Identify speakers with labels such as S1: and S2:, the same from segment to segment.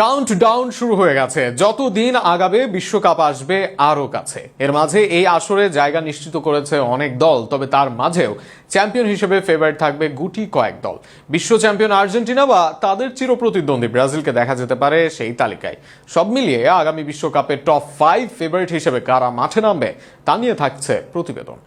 S1: Count down শুরু হয়ে গেছে। যত দিন আগাবে, বিশ্বকাপ আসবে আরও কাছে। এর মাঝে এই আসরে জায়গা নিশ্চিত করেছে অনেক দল, তবে তার মাঝেও চ্যাম্পিয়ন হিসেবে ফেভারিট থাকবে গুটি কয়েক দল। বিশ্ব চ্যাম্পিয়ন আর্জেন্টিনা বা তাদের চিরপ্রতিদ্বন্দ্বী ব্রাজিলকে দেখা যেতে পারে সেই তালিকায়। সব মিলিয়ে আগামী বিশ্বকাপে টপ ফাইভ ফেভারিট হিসেবে কারা মাঠে নামবে, তা নিয়ে থাকছে প্রতিবেদন।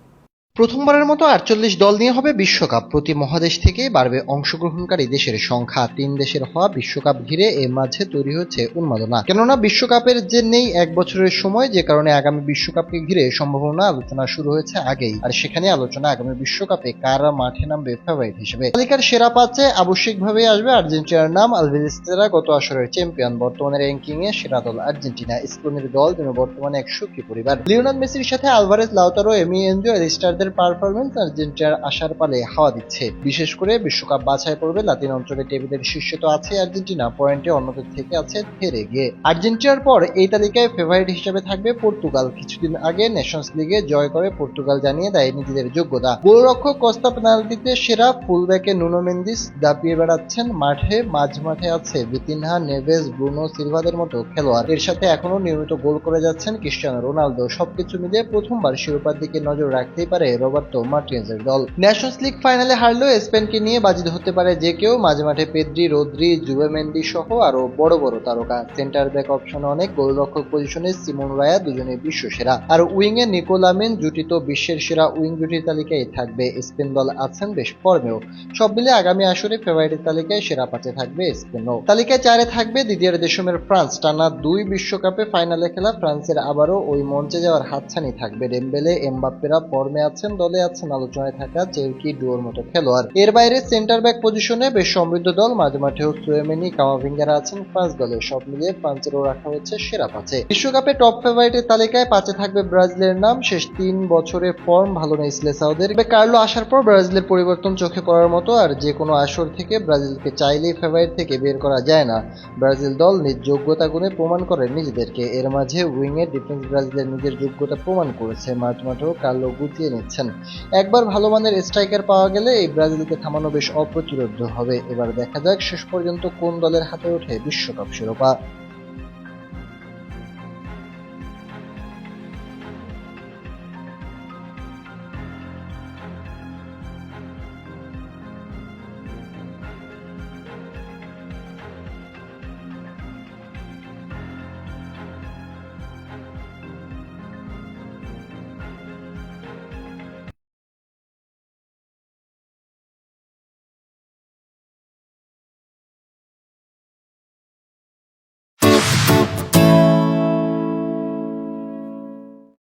S2: প্রথমবারের মতো আটচল্লিশ দল নিয়ে হবে বিশ্বকাপ। প্রতি মহাদেশ থেকে বাড়বে অংশগ্রহণকারী দেশের সংখ্যা। তিন দেশের হওয়া বিশ্বকাপ ঘিরে এর মাঝে তৈরি হচ্ছে উন্মাদনা। কেননা বিশ্বকাপের যে নেই এক বছরের সময়, যে কারণে আগামী বিশ্বকাপকে ঘিরে সম্ভাবনা আলোচনা শুরু হয়েছে আগেই। আর সেখানে আলোচনা আগামী বিশ্বকাপে কারা মাঠে নামবে ফেভারিট হিসেবে? তালিকার সেরা পাঁচে আবশ্যিকভাবেই আসবে আর্জেন্টিনার নাম আলভেজেস্তেরা গত আসরের চ্যাম্পিয়ন বর্তমানে র্যাঙ্কিং এ সেরা দল আর্জেন্টিনা। স্পেনের দল যেন বর্তমানে এক সুখী পরিবার। লিওনাল মেসির সাথে আলভারেজ লাউতারো, এমি এনজো স্টারদের পারফরমেন্স আর্জেন্টিনার আশার পালে হাওয়া দিচ্ছে। বিশেষ করে বিশ্বকাপ বাছাই পড়বে লাতিন অঞ্চলে টেবিলের শীর্ষে তো আছে আর্জেন্টিনা, পয়েন্টে অন্যদের থেকে আছে ফেরে গিয়ে। আর্জেন্টিনার পর এই তালিকায় ফেভারিট হিসেবে থাকবে পর্তুগাল। কিছুদিন আগে নেশনস লিগে জয় করে পর্তুগাল জানিয়ে দেয় নিজেদের যোগ্যতা। গোলরক্ষক কস্তা পেনাল্টিতে সেরা ফুলব্যাকে নুনো মেন্দিস দাপিয়ে বেড়াচ্ছেন মাঠে। মাঝ মাঠে আছে বিতিনহা নেভেস, ব্রুনো সিলভাদের মতো খেলোয়াড়। এর সাথে এখনও নিয়মিত গোল করে যাচ্ছেন ক্রিস্টিয়ানো রোনালদো। সবকিছু মিলিয়ে প্রথমবার শিরোপার দিকে নজর রাখতেই পারে রবার্তো মার্টিনেজের দল। ন্যাশনস লিগ ফাইনালে হারলেও স্পেনকে নিয়ে বাজি ধরতে পারে যে কেউ, মাঝে মাঠে পেদ্রি, রোদ্রি, জুবেমেন্ডি সহ আরও বড় বড় তারকা। সেন্টার ব্যাক অপশনে অনেক, গোলরক্ষক পজিশনে সিমন রায়া দুজনে বিশ্ব সেরা আর উইং এ নিকোলামিন জুটি তো বিশ্বের সেরা উইং জুটির তালিকায় থাকবে স্পেন দল আছেন বেশ ফর্মেও সব মিলে আগামী আসরে ফেভারিটের তালিকায় সেরা পাঁচে থাকবে স্পেনও। তালিকায় চারে থাকবে দ্বিতীয় দেশমের ফ্রান্স। টানা দুই বিশ্বকাপে ফাইনালে খেলা ফ্রান্সের আবারও ওই মঞ্চে যাওয়ার হাতছানি থাকবে। ডেম্বেলে এমবাপ্পেরা ফর্মে আছেন দলে আছেন আলোচনায় থাকা চেউকি ডুয়োর মতো খেলোয়াড়। এর বাইরে সেন্টার ব্যাক পজিশনে বেশ সমৃদ্ধ দল, মাঝে মাঠেও সুয়েমেনি কামাভিঙ্গারা আছেন। ফ্রান্স দলে সব মিলিয়ে ফ্রান্সেরও রাখা হচ্ছে সেরা পাঁচে। বিশ্বকাপে টপ ফেভারিটের তালিকায় পাঁচে থাকবে ব্রাজিলের নাম। শেষ তিন বছরে ফর্ম ভালো নেই সিলেসাউদের তবে কার্লো আসার পর ব্রাজিলের পরিবর্তন চোখে পড়ার মতো আর যে কোনো আসর থেকে ব্রাজিলকে চাইলেই ফেভারিট থেকে বের করা যায় না। ব্রাজিল দল নিজ যোগ্যতা গুণে প্রমাণ করে নিজেদেরকে। এর মাঝে উইংয়ে ডিফেন্স ব্রাজিলের নিজের যোগ্যতা প্রমাণ করেছে। মাঝ মাঠেও কার্লো গুছিয়ে নিচ্ছেন একবার ভালো মানের স্ট্রাইকার পাওয়া গেলে এই ব্রাজিলকে থামানো বেশ অপ্রতিরোধ্য হবে। এবার দেখা যাক শেষ পর্যন্ত কোন দলের হাতে ওঠে বিশ্বকাপ শিরোপা।